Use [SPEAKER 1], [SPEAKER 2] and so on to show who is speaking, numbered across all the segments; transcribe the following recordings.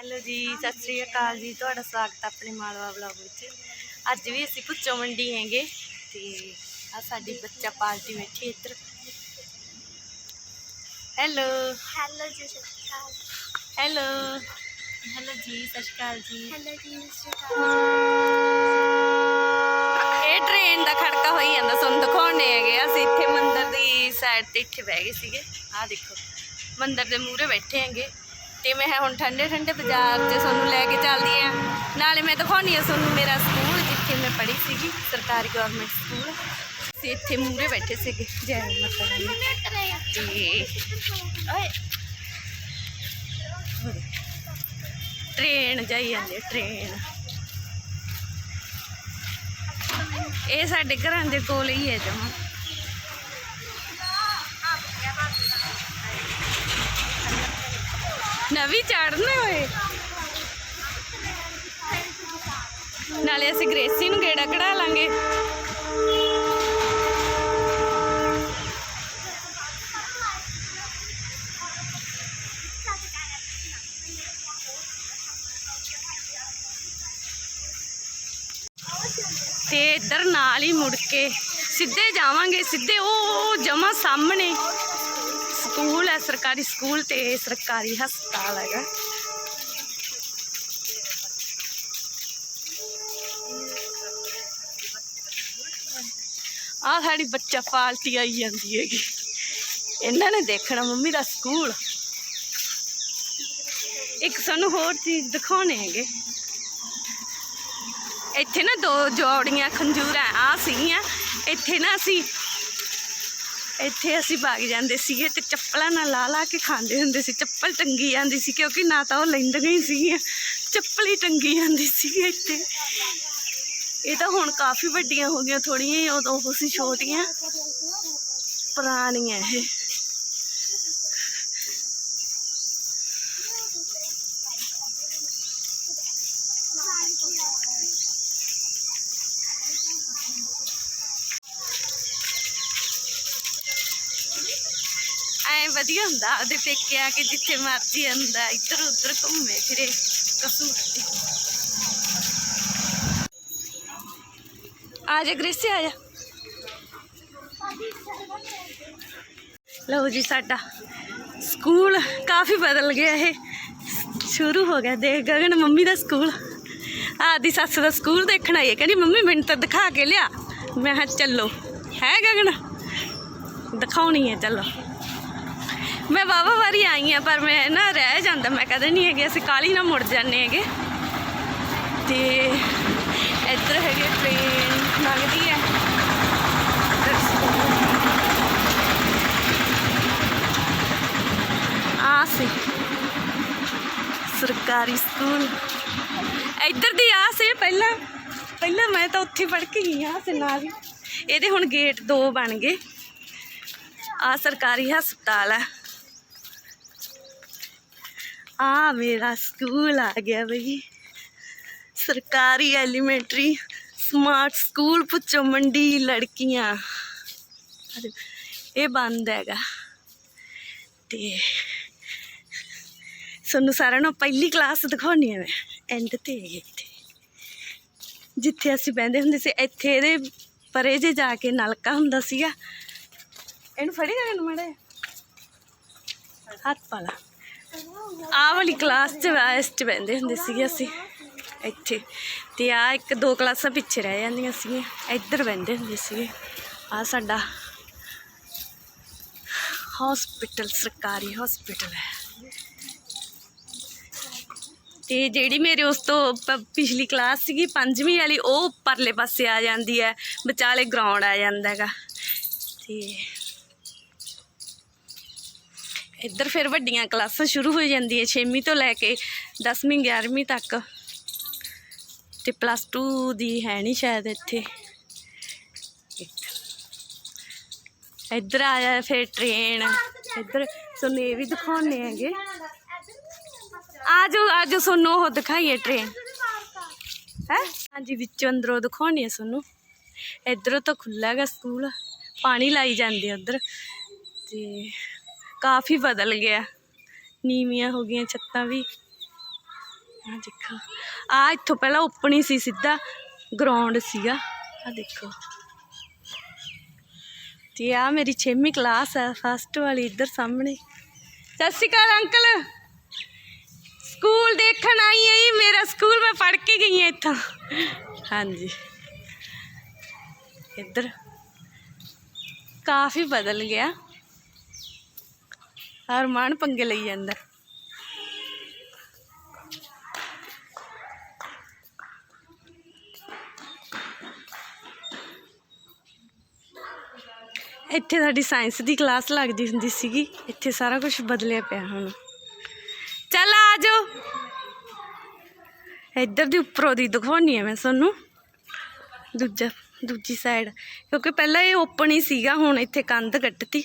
[SPEAKER 1] Hello ਜੀ ਸਤਿ ਸ੍ਰੀ ਅਕਾਲ ਜੀ। ਤੁਹਾਡਾ ਸਵਾਗਤ ਆਪਣੇ ਮਾਲਵਾ ਵਲੌਗ ਵਿੱਚ। ਅੱਜ ਵੀ ਅਸੀਂ ਭੁੱਚੋ ਮੰਡੀ ਹੈਗੇ ਤੇ ਆ ਸਾਡੀ ਬੱਚਾ ਪਾਰਟੀ ਬੈਠੀ ਇੱਧਰ। ਹੈਲੋ।
[SPEAKER 2] ਹੈਲੋ ਜੀ ਸਤਿ ਸ਼੍ਰੀ ਅਕਾਲ।
[SPEAKER 1] ਹੈਲੋ। ਹੈਲੋ ਜੀ ਸਤਿ ਸ਼੍ਰੀ ਅਕਾਲ ਜੀ।
[SPEAKER 2] ਹੈਲੋ ਜੀ ਸਤਿ ਸ਼੍ਰੀ ਅਕਾਲ।
[SPEAKER 1] ਇਹ ਟ੍ਰੇਨ ਦਾ ਖੜਕਾ ਹੋਈ ਜਾਂਦਾ ਤੁਹਾਨੂੰ ਦਿਖਾਉਣੇ ਹੈਗੇ ਅਸੀਂ ਇੱਥੇ ਮੰਦਿਰ ਦੀ ਸਾਈਡ ਤੇ ਇੱਥੇ ਬਹਿ ਗਏ ਸੀਗੇ। ਆਹ ਦੇਖੋ ਮੰਦਿਰ ਦੇ ਮੂਹਰੇ ਬੈਠੇ ਹੈਗੇ। ਤੇ ਮੈਂ ਹੁਣ ਠੰਡੇ ਠੰਡੇ ਬਾਜ਼ਾਰ 'ਚ ਤੁਹਾਨੂੰ ਲੈ ਕੇ ਚੱਲਦੀ ਆ। ਨਾਲੇ ਮੈਂ ਦਿਖਾਉਣੀ ਆ ਤੁਹਾਨੂੰ ਮੇਰਾ ਸਕੂਲ, ਜਿੱਥੇ ਮੈਂ ਪੜ੍ਹੀ ਸੀਗੀ, ਸਰਕਾਰੀ ਗਵਰਨਮੈਂਟ ਸਕੂਲ। ਅਸੀਂ ਇੱਥੇ ਮੂਹਰੇ ਬੈਠੇ ਸੀਗੇ, ਜੈ ਮਾਤਾ ਦੀ। ਤੇ ਓਏ। ਟ੍ਰੇਨ ਜਾਈ ਜਾਂਦੀ ਟ੍ਰੇਨ। ਇਹ ਸਾਡੇ ਘਰਾਂ ਦੇ ਕੋਲ ਹੀ ਹੈ ਜਮਾ। ਨਵੀਂ ਚੜਨੇ ਹੋਏ ਨਾਲੇ ਅਸੀਂ ਗ੍ਰੇਸੀ ਨੂੰ ਗੇੜਾ ਕਢਾ ਲਾਂਗੇ। ਤੇ ਇੱਧਰ ਨਾਲ ਹੀ ਮੁੜ ਕੇ ਸਿੱਧੇ ਜਾਵਾਂਗੇ, ਸਿੱਧੇ ਉਹ ਜਮਾ ਸਾਹਮਣੇ। ਸਕੂਲ ਹੈ, ਸਰਕਾਰੀ ਸਕੂਲ ਤੇ ਸਰਕਾਰੀ ਹਸਪਤਾਲ ਹੈਗਾ। ਆ ਸਾਡੀ ਬੱਚਾ ਪਾਲਟੀ ਆਈ ਜਾਂਦੀ ਹੈਗੀ। ਇਹਨਾਂ ਨੇ ਦੇਖਣਾ ਮੰਮੀ ਦਾ ਸਕੂਲ। ਇੱਕ ਸਾਨੂੰ ਹੋਰ ਚੀਜ਼ ਦਿਖਾਉਣੇ ਹੈਗੇ। ਇੱਥੇ ਨਾ ਦੋ ਜੋੜੀਆਂ ਖੰਜੂਰਾਂ ਆ ਸੀਗੀਆਂ। ਇੱਥੇ ਨਾ ਅਸੀਂ ਇੱਥੇ ਅਸੀਂ ਭਾਗ ਜਾਂਦੇ ਸੀਗੇ ਤੇ ਚੱਪਲਾਂ ਨਾਲ ਲਾ ਲਾ ਕੇ ਖਾਂਦੇ ਹੁੰਦੇ ਸੀ। ਚੱਪਲ ਟੰਗੀ ਜਾਂਦੀ ਸੀ ਕਿਉਂਕਿ ਨਾ ਤਾਂ ਉਹ ਲੈਂਦੀਆਂ ਹੀ ਸੀਗੀਆਂ। ਚੱਪਲ ਹੀ ਟੰਗੀ ਜਾਂਦੀ ਸੀ ਇੱਥੇ। ਇਹ ਤਾਂ ਹੁਣ ਕਾਫੀ ਵੱਡੀਆਂ ਹੋ ਗਈਆਂ ਥੋੜੀਆਂ ਹੀ, ਉਦੋਂ ਉਹ ਸੀ ਛੋਟੀਆਂ। ਪੁਰਾਣੀਆਂ ਇਹ। ਐ ਵਧੀਆ ਹੁੰਦਾ ਉਹਦੇ ਪੇਕੇ ਆ ਕੇ ਜਿੱਥੇ ਮਰਜ਼ੀ ਆਂਦਾ ਇੱਧਰ ਉੱਧਰ ਘੁੰਮੇ ਫਿਰੇ ਕਸੂਤੀ ਆ ਜਾ ਗ੍ਰਿਸੀ, ਆ ਜਾ। ਲਓ ਜੀ, ਸਾਡਾ ਸਕੂਲ ਕਾਫੀ ਬਦਲ ਗਿਆ ਇਹ। ਸ਼ੁਰੂ ਹੋ ਗਿਆ, ਦੇਖ ਗਗਨ ਮੰਮੀ ਦਾ ਸਕੂਲ। ਆਦੀ ਸੱਸ ਦਾ ਸਕੂਲ ਦੇਖਣ ਆਈ ਹੈ, ਕਹਿੰਦੀ, ਮੰਮੀ, ਮੈਨੂੰ ਤਾਂ ਦਿਖਾ ਕੇ ਲਿਆ। ਮੈਂ ਕਿਹਾ, ਚੱਲੋ। ਹੈ ਗਗਨ? ਦਿਖਾਉਣੀ ਹੈ, ਚਲੋ। ਮੈਂ ਵਾਵਾ ਵਾਰੀ ਆਈ ਆ, ਪਰ ਮੈਂ ਨਾ ਰਹਿ ਜਾਂਦਾ। ਮੈਂ ਕਦੇ ਨਹੀਂ ਹੈਗੇ, ਅਸੀਂ ਕਾਲੀ ਨਾ ਮੁੜ ਜਾਂਦੇ ਹੈਗੇ। ਤੇ ਇੱਧਰ ਹੈਗੇ ਟ੍ਰੇਨ ਲੱਗਦੀ ਹੈ। ਇੱਧਰ ਆ ਸੀ। ਸਰਕਾਰੀ ਸਕੂਲ। ਇੱਧਰ ਦੀ ਆ ਸੀ ਪਹਿਲਾਂ। ਪਹਿਲਾਂ ਮੈਂ ਤਾਂ ਉੱਥੇ ਪੜ੍ਹ ਕੇ ਗਈ ਆ ਸੀ ਨਾਲ ਇਹਦੇ ਹੁਣ ਗੇਟ ਦੋ ਬਣ ਗਏ। ਆ ਸਰਕਾਰੀ ਹਸਪਤਾਲ ਹੈ। ਆ ਮੇਰਾ ਸਕੂਲ ਆ ਗਿਆ ਬਈ। ਸਰਕਾਰੀ ਐਲੀਮੈਂਟਰੀ ਸਮਾਰਟ ਸਕੂਲ ਪੁੱਛੋ ਮੰਡੀ ਲੜਕੀਆਂ। ਇਹ ਬੰਦ ਹੈਗਾ। ਤੇ ਸਾਨੂੰ ਸਾਰਿਆਂ ਨੂੰ ਪਹਿਲੀ ਕਲਾਸ ਦਿਖਾਉਣੀ ਹੈ ਮੈਂ ਐਂਡ ਤੇ ਇੱਥੇ। ਜਿੱਥੇ ਅਸੀਂ ਬਹਿੰਦੇ ਹੁੰਦੇ ਸੀ, ਇੱਥੇ ਇਹਦੇ ਪਰੇ ਜੇ ਜਾ ਕੇ ਨਲਕਾ ਹੁੰਦਾ ਸੀਗਾ। ਇਹਨੂੰ ਫੜੀ ਜਾਣ ਮੜੇ ਹੱਥ ਪਾ ਆਹ ਵਾਲੀ ਕਲਾਸ ਚ ਵੈਸ ਚ ਬਹਿੰਦੇ ਹੁੰਦੇ ਸੀਗੇ ਅਸੀਂ। ਇੱਥੇ। ਤੇ ਆ ਇੱਕ ਦੋ ਕਲਾਸਾਂ ਪਿੱਛੇ ਰਹਿ ਜਾਂਦੀਆਂ ਸੀਗੀਆਂ। ਇੱਧਰ ਬਹਿੰਦੇ ਹੁੰਦੇ ਸੀਗੇ। ਆ ਸਾਡਾ ਹਸਪੀਟਲ ਸਰਕਾਰੀ ਹਸਪੀਟਲ ਹੈ। ਤੇ ਜਿਹੜੀ ਮੇਰੇ ਉਸ ਤੋਂ ਪਿਛਲੀ ਕਲਾਸ ਸੀਗੀ, ਪੰਜਵੀਂ ਵਾਲੀ, ਉਹ ਪਰਲੇ ਪਾਸੇ ਆ ਜਾਂਦੀ ਹੈ। ਵਿਚਾਲੇ ਗਰਾਊਂਡ ਆ ਜਾਂਦਾ ਹੈਗਾ। ਤੇ ਇੱਧਰ ਫਿਰ ਵੱਡੀਆਂ ਕਲਾਸਾਂ ਸ਼ੁਰੂ ਹੋ ਜਾਂਦੀਆਂ 6ਵੀਂ ਤੋਂ ਲੈ ਕੇ 10ਵੀਂ 11ਵੀਂ ਤੱਕ। ਤੇ ਪਲੱਸ 2 ਦੀ ਹੈ ਨਹੀਂ ਸ਼ਾਇਦ ਇੱਥੇ। ਇੱਧਰ ਆਇਆ ਫਿਰ ਟ੍ਰੇਨ ਇੱਧਰ ਤੁਹਾਨੂੰ ਇਹ ਵੀ ਦਿਖਾਉਣੇ ਹੈਗੇ। ਆਜੋ ਆਜੋ, ਤੁਹਾਨੂੰ ਉਹ ਦਿਖਾਈਏ ਟ੍ਰੇਨ ਹੈ? ਹਾਂਜੀ, ਵਿੱਚੋਂ ਅੰਦਰੋਂ ਦਿਖਾਉਣੀ ਹੈ ਤੁਹਾਨੂੰ। ਇੱਧਰੋਂ ਤਾਂ ਖੁੱਲ੍ਹਾ ਹੈਗਾ ਸਕੂਲ ਪਾਣੀ ਲਾਈ ਜਾਂਦੇ ਉਧਰ। ਤੇ ਕਾਫੀ ਬਦਲ ਗਿਆ ਨੀਵੀਆਂ ਹੋ ਗਈਆਂ ਛੱਤਾਂ ਵੀ ਆ ਦੇਖੋ ਆ ਇੱਥੋਂ ਪਹਿਲਾਂ ਓਪਨ ਹੀ ਸੀ ਸਿੱਧਾ ਗਰਾਊਂਡ ਸੀਗਾ ਆ ਦੇਖੋ ਤੇ ਆ ਮੇਰੀ 6ਵੀਂ ਕਲਾਸ ਹੈ ਫਸਟ ਵਾਲੀ ਇੱਧਰ ਸਾਹਮਣੇ ਸਤਿ ਸ਼੍ਰੀ ਅਕਾਲ ਅੰਕਲ ਸਕੂਲ ਦੇਖਣ ਆਈ ਹਾਂ ਜੀ ਮੇਰਾ ਸਕੂਲ ਮੈਂ ਪੜ੍ਹ ਕੇ ਗਈ ਹਾਂ ਇੱਥੋਂ ਹਾਂਜੀ ਇੱਧਰ ਕਾਫੀ ਬਦਲ ਗਿਆ ਹਰਮਾਨ ਪੰਗੇ ਲਈ ਜਾਂਦਾ। ਇੱਥੇ ਸਾਡੀ ਸਾਇੰਸ ਦੀ ਕਲਾਸ ਲੱਗਦੀ ਹੁੰਦੀ ਸੀਗੀ। ਇੱਥੇ ਸਾਰਾ ਕੁਝ ਬਦਲਿਆ ਪਿਆ ਹੁਣ। ਚੱਲ ਆ ਜਾਓ। ਇੱਧਰ ਦੀ ਉੱਪਰੋਂ ਦੀ ਦਿਖਾਉਣੀ ਆ ਮੈਂ ਤੁਹਾਨੂੰ। ਦੂਜਾ, ਦੂਜੀ ਸਾਈਡ ਕਿਉਂਕਿ ਪਹਿਲਾਂ ਇਹ ਓਪਨ ਹੀ ਸੀਗਾ, ਹੁਣ ਇੱਥੇ ਕੰਧ ਕੱਟਤੀ।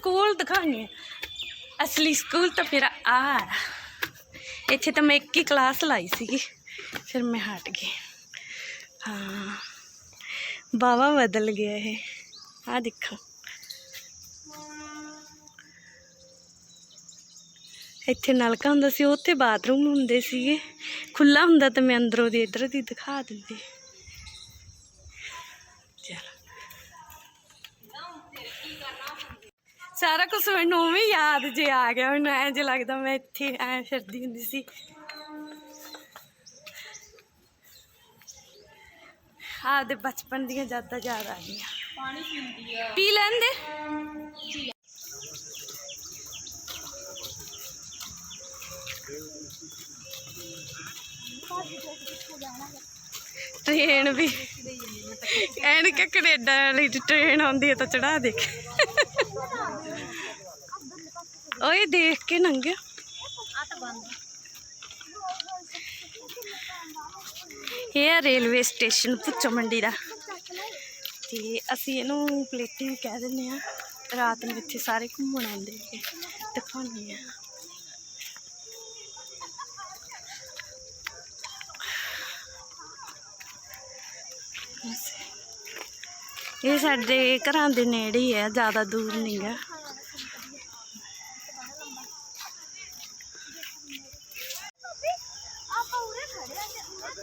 [SPEAKER 1] ਸਕੂਲ ਦਿਖਾਉਣੀ ਆ ਅਸਲੀ ਸਕੂਲ ਤਾਂ ਮੇਰਾ ਆ। ਇੱਥੇ ਤਾਂ ਮੈਂ ਇੱਕ ਹੀ ਕਲਾਸ ਲਾਈ ਸੀਗੀ, ਫਿਰ ਮੈਂ ਹਟ ਗਈ। ਹਾਂ ਬਾਵਾ ਬਦਲ ਗਿਆ ਇਹ। ਆ ਦੇਖੋ। ਇੱਥੇ ਨਲਕਾ ਹੁੰਦਾ ਸੀ, ਉੱਥੇ ਬਾਥਰੂਮ ਹੁੰਦੇ ਸੀਗੇ। ਖੁੱਲਾ ਹੁੰਦਾ ਤਾਂ ਮੈਂ ਅੰਦਰੋਂ ਦੀ ਇੱਧਰ ਦੀ ਦਿਖਾ ਦਿੰਦੀ। ਸਾਰਾ ਕੁਝ ਮੈਨੂੰ ਹੀ ਯਾਦ ਜੇ ਆ ਗਿਆ ਮੈਨੂੰ ਐਂ ਜੇ ਲੱਗਦਾ ਮੈਂ ਇੱਥੇ ਐਂ ਫਿਰਦੀ ਹੁੰਦੀ ਸੀ। ਆਪਦੇ ਬਚਪਨ ਦੀਆਂ ਯਾਦਾਂ ਯਾਦ ਆ ਗਈਆਂ। ਪਾਣੀ ਪੀਂਦੀ ਆ। ਪੀ ਲੈਂਦੇ? ਟ੍ਰੇਨ ਵੀ। ਐਨ ਕਿ ਕੈਨੇਡਾ ਵਾਲੀ ਟ੍ਰੇਨ ਆਉਂਦੀ ਹੈ ਤਾਂ ਚੜਾ ਦੇ। ਓਏ ਦੇਖ ਕੇ ਨੰਗੇ। ਇਹ ਆ ਰੇਲਵੇ ਸਟੇਸ਼ਨ ਪੁੱਚੋ ਮੰਡੀ ਦਾ। ਤੇ ਅਸੀਂ ਇਹਨੂੰ ਪਲੇਟਿੰਗ ਕਹਿ ਦਿੰਦੇ ਆ ਰਾਤ ਨੂੰ ਇੱਥੇ ਸਾਰੇ ਘੁੰਮਣ ਆਉਂਦੇ ਹੈਗੇ। ਦਿਖਾਉਂਦੇ ਆ ਇਹ ਸਾਡੇ ਘਰਾਂ ਦੇ ਨੇੜੇ ਹੀ ਹੈ, ਜ਼ਿਆਦਾ ਦੂਰ ਨਹੀਂ ਹੈ
[SPEAKER 2] ਆਪਾਂ ਉਰੇ ਖੜੇ ਆ ਤੇ ਉਰੇ ਖੜੇ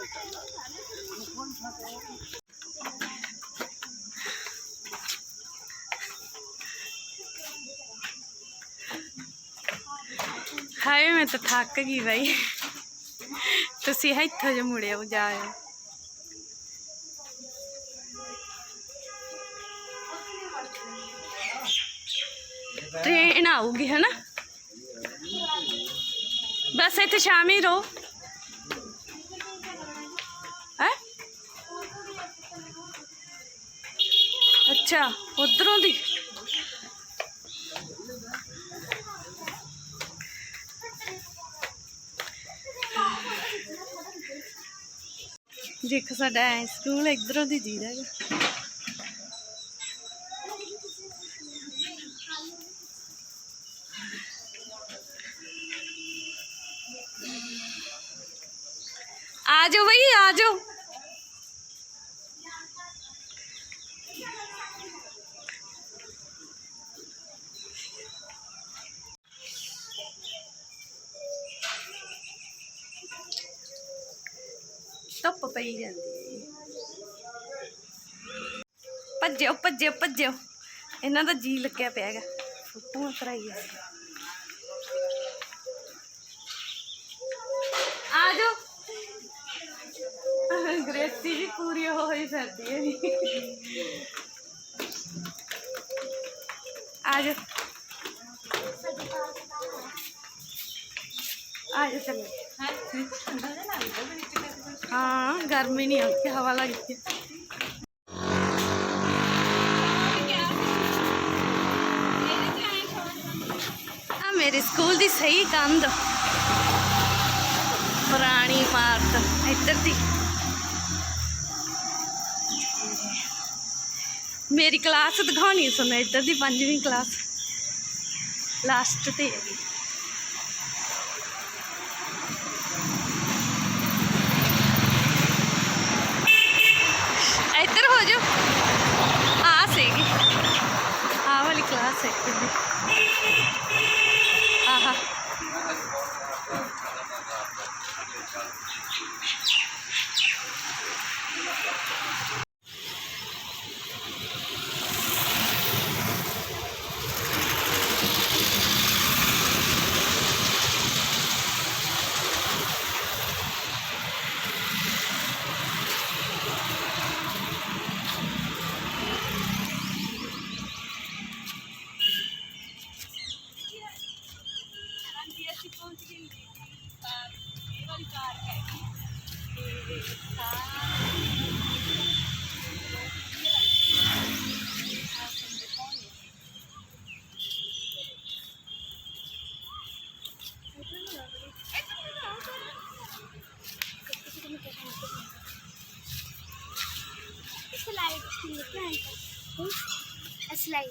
[SPEAKER 1] ਹਾਏ, ਮੈਂ ਤਾਂ ਥੱਕ ਗਈ ਬਾਈ। ਤੁਸੀਂ ਇੱਥੋਂ ਜੇ ਮੁੜਿਓ ਜਾਇਓ ਟ੍ਰੇਨ ਆਊਗੀ ਨਾ ਬਸ ਇੱਥੇ ਸ਼ਾਮੀ ਰਹੋ। ਅੱਛਾ, ਉਧਰੋਂ ਦੀ। ਦੇਖ ਸਾਡਾ ਐ ਸਕੂਲ ਇਧਰੋਂ ਦੀ ਦੀਦਾ ਹੈਗਾ। ਆ ਜਾਓ ਬਈ, ਆ ਜਾਓ ਧੁੱਪ ਪਈ ਜਾਂਦੀ ਹੈ ਭੱਜਿਓ ਭੱਜਿਓ। ਇਹਨਾਂ ਦਾ ਜੀ ਲੱਗਿਆ ਪਿਆ ਹੈਗਾ। ਫੋਟੋਆਂ ਕਰਾਈ ਆ ਜਾਓ। ਗ੍ਰੇਸੀ ਵੀ ਪੂਰੀ ਹੋਈ ਫਿਰਦੀ ਹੈ। ਆ ਜਾਓ। ਆ ਜਾਓ ਚੱਲੇ ਹਾਂ? ਗਰਮੀ ਨਹੀਂ ਆਉਂਦੀ ਹਵਾ ਲੱਗਦੀ ਮੇਰੇ ਸਕੂਲ ਦੀ ਸਹੀ ਕੰਧ। ਪੁਰਾਣੀ ਇਮਾਰਤ, ਇੱਧਰ ਦੀ। ਮੇਰੀ ਕਲਾਸ ਦਿਖਾਉਣੀ ਸੀ ਇੱਧਰ ਦੀ ਪੰਜਵੀਂ ਕਲਾਸ। ਲਾਸਟ ਤੇ ਹੈਗੀ ਇੱਧਰ ਹੋ ਜਾ ਆ
[SPEAKER 2] ਸੀਗੀ।
[SPEAKER 1] ਆ ਵਾਲੀ ਕਲਾਸ ਹੈ। ਇੱਧਰ ਦੀ
[SPEAKER 2] स्लाइड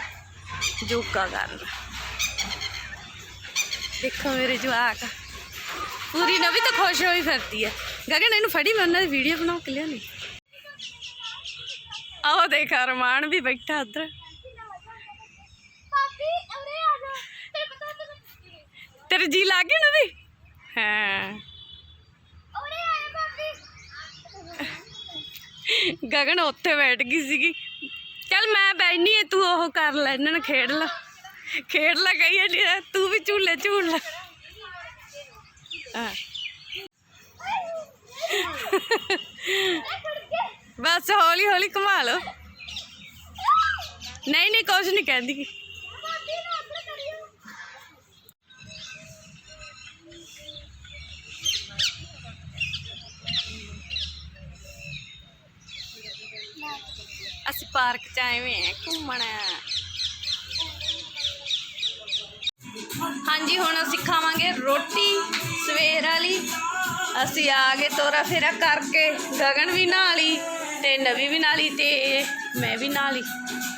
[SPEAKER 1] ਜੋਗਾ ਕਰਨ। ਦੇਖੋ ਮੇਰੇ ਜਵਾਕ, ਪੂਰੀ ਨਵੀ ਤਾਂ ਖੁਸ਼ ਹੋਈ ਫਿਰਦੀ ਹੈ। ਗਗਨ, ਇਹਨੂੰ ਫੜੀ, ਮੈਂ ਉਹਨਾਂ ਦੀ ਵੀਡੀਓ ਬਣਾ ਕੇ ਲਿਆਉਣੀ। ਆਹ ਦੇਖ, ਅਰਮਾਨ ਵੀ ਬੈਠਾ ਉਧਰ
[SPEAKER 2] ਪਾਪੀ ਅਰੇ ਆ ਜਾ ਤੇਰੇ
[SPEAKER 1] ਜੀ ਲੱਗ ਨਾ ਵੀ? ਹਾਂ। ਗਗਨ ਉੱਥੇ ਬੈਠ ਗਈ ਸੀਗੀ। ਚੱਲ ਮੈਂ ਬੈਠਨੀ ਐ ਤੂੰ ਉਹ ਕਰ ਲੈ, ਇਹਨਾਂ ਨਾਲ ਖੇਡ ਲੈ। ਖੇਡ ਲੈ ਕਹੀਏ ਨਹੀਂ ਤੂੰ ਵੀ ਝੂਲੇ ਝੂਲ ਲੈ। ਬਸ ਹੌਲੀ ਹੌਲੀ ਘੁਮਾ ਲਓ। ਨਹੀਂ ਨਹੀਂ ਕੁਝ ਨਹੀਂ ਕਹਿੰਦੀ। ਪਾਰਕ ਚ ਹੋਏ ਆ ਘੁੰਮਣ। ਹਾਂਜੀ ਹੁਣ ਅਸੀਂ ਖਾਵਾਂਗੇ ਰੋਟੀ ਸਵੇਰ ਵਾਲੀ। ਅਸੀਂ ਆ ਗਏ ਤੋਰਾ ਫੇਰਾ ਕਰਕੇ ਗਗਨ ਵੀ ਨਹਾ ਲਈ ਤੇ ਨਵੀ ਵੀ ਨਹਾ ਲਈ ਤੇ ਮੈਂ ਵੀ ਨਹਾ ਲਈ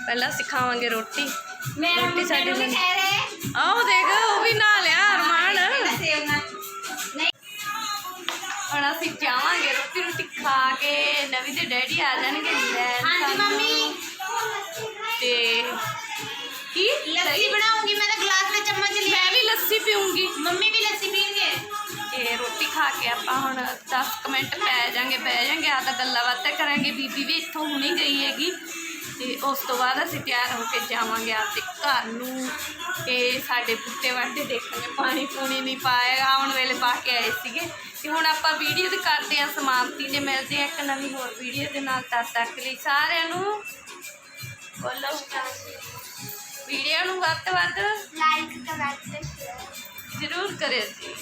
[SPEAKER 1] ਪਹਿਲਾਂ ਅਸੀਂ ਖਾਵਾਂਗੇ ਰੋਟੀ। ਰੋਟੀ ਸਾਡੇ ਲਈ। ਆਹ ਦੇਖ ਉਹ ਵੀ ਨਹਾ ਲਿਆ ਅਰਮਾਨ ਹੁਣ ਅਸੀਂ ਜਾਵਾਂਗੇ ਰੋਟੀ ਰੋਟੀ ਖਾ ਕੇ ਨਵੀ ਦੇ ਡੈਡੀ ਆ ਜਾਣਗੇ ਲੈਣ
[SPEAKER 2] ਹਾਂਜੀ
[SPEAKER 1] ਸਾਨੂੰ।
[SPEAKER 2] ਮੰਮੀ।
[SPEAKER 1] ਤੇ ਕੀ?
[SPEAKER 2] ਲੱਸੀ ਬਣਾਉਂਗੀ ਮੈਂ ਤਾਂ ਗਲਾਸ ਵਿੱਚ ਚਮਚ ਲਿਆ।
[SPEAKER 1] ਮੈਂ ਵੀ ਲੱਸੀ ਪੀਉਂਗੀ
[SPEAKER 2] ਮੰਮੀ ਵੀ ਲੱਸੀ ਪੀਣਗੇ।
[SPEAKER 1] ਤੇ ਰੋਟੀ ਖਾ ਕੇ ਆਪਾਂ ਹੁਣ 10 ਕੁ ਮਿੰਟ ਪੈ ਜਾਾਂਗੇ ਬਹਿ ਜਾਾਂਗੇ ਆ ਤਾਂ ਗੱਲਾਂ ਬਾਤਾਂ ਕਰਾਂਗੇ। ਬੀਬੀ ਵੀ ਇੱਥੋਂ ਹੁਣੀ ਗਈ ਹੈਗੀ। ਤੇ ਉਸ ਤੋਂ ਬਾਅਦ ਅਸੀਂ ਤਿਆਰ ਹੋ ਕੇ ਜਾਵਾਂਗੇ ਆਪਦੇ ਘਰ ਨੂੰ। ਤੇ ਸਾਡੇ ਬੁੱਟੇ ਵਾਟੇ ਦੇਖਾਂਗੇ ਪਾਣੀ ਪੂਣੀ ਨਹੀਂ ਪਾਏਗਾ ਆਉਣ ਵੇਲੇ ਪਾ ਕੇ ਆਏ ਸੀਗੇ। ਤੇ ਹੁਣ ਆਪਾਂ ਵੀਡੀਓ ਦੇ ਕਰਦੇ ਹਾਂ ਸਮਾਪਤੀ ਤੇ ਮਿਲਦੇ ਹਾਂ ਇੱਕ ਨਵੀਂ ਹੋਰ ਵੀਡੀਓ ਦੇ ਨਾਲ ਤਦ ਤੱਕ ਲਈ ਸਾਰਿਆਂ ਨੂੰ ਬੋਲੋ ਵੀਡੀਓ ਨੂੰ ਵੱਧ ਤੋਂ ਵੱਧ
[SPEAKER 2] ਲਾਈਕ ਕਮੈਂਟ ਤੇ ਸ਼ੇਅਰ
[SPEAKER 1] ਜ਼ਰੂਰ ਕਰਿਓ ਜੀ।